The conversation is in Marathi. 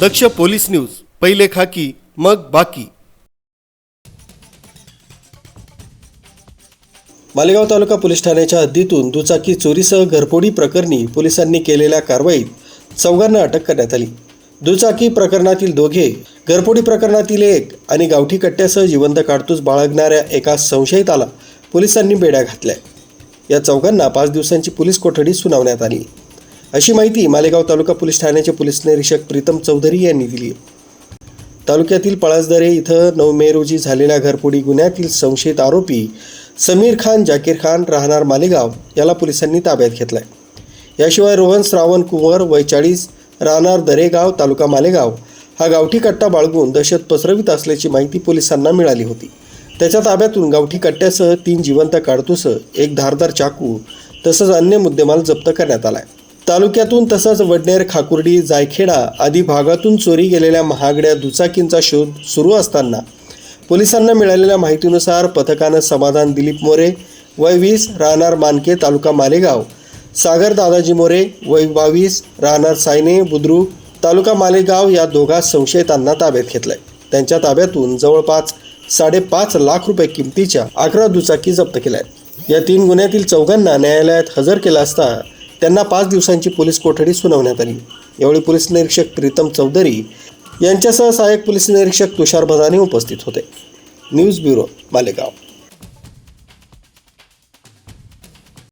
दक्ष पोलीस न्यूज पहिले खाकी मग बाकी. मालेगाव तालुका पोलीस ठाण्याच्या हद्दीतून दुचाकी चोरीसह घरफोडी प्रकरणी पोलिसांनी केलेल्या कारवाईत चौघांना अटक करण्यात आली. दुचाकी प्रकरणातील दोघे घरफोडी प्रकरणातील एक आणि गावठी कट्ट्यासह जिवंत काडतूस बाळगणाऱ्या एका संशयिताला पोलिसांनी बेड्या घातल्या. या चौघांना पाच दिवसांची पोलीस कोठडी सुनावण्यात आली. अशी माहिती मालेगाव तालुका पोलीस ठाण्याचे पोलीस निरीक्षक प्रीतम चौधरी यांनी दिली. तालुक्यातील पळसदरे इथं नऊ मे रोजी झालेल्या घरफोडी गुन्ह्यातील संशयित आरोपी समीर खान जाकीर खान राहणार मालेगाव याला पोलिसांनी ताब्यात घेतलाय. याशिवाय रोहन श्रावण कुंवर वय चाळीस राहणार दरेगाव तालुका मालेगाव हा गावठी कट्टा बाळगून दहशत पसरवित असल्याची माहिती पोलिसांना मिळाली होती. त्याच्या ताब्यातून गावठी कट्ट्यासह तीन जिवंत काडतुसं एक धारदार चाकू तसंच अन्य मुद्देमाल जप्त करण्यात आलाय. तालुक्यातून तसंच वडनेर खाकुर्डी जायखेडा आदी भागातून चोरी गेलेल्या महागड्या दुचाकींचा शोध सुरू असताना पोलिसांना मिळालेल्या माहितीनुसार पथकानं समाधान दिलीप मोरे वय वीस राहणार मानके तालुका मालेगाव सागर दादाजी मोरे वय बावीस राहणार सायने बुद्रुक तालुका मालेगाव या दोघा संशयितांना ताब्यात घेतलंय. त्यांच्या ताब्यातून जवळपास साडेपाच लाख रुपये किमतीच्या अकरा दुचाकी जप्त केल्या या तीन गुन्ह्यातील चौघांना न्यायालयात हजर केला असता त्यांना पाच दिवसांची पोलीस कोठडी सुनावण्यात आली. यावेळी पोलीस निरीक्षक प्रीतम चौधरी यांच्यासह सहाय्यक पोलीस निरीक्षक तुषार भदानी उपस्थित होते. News bureau Malegaon.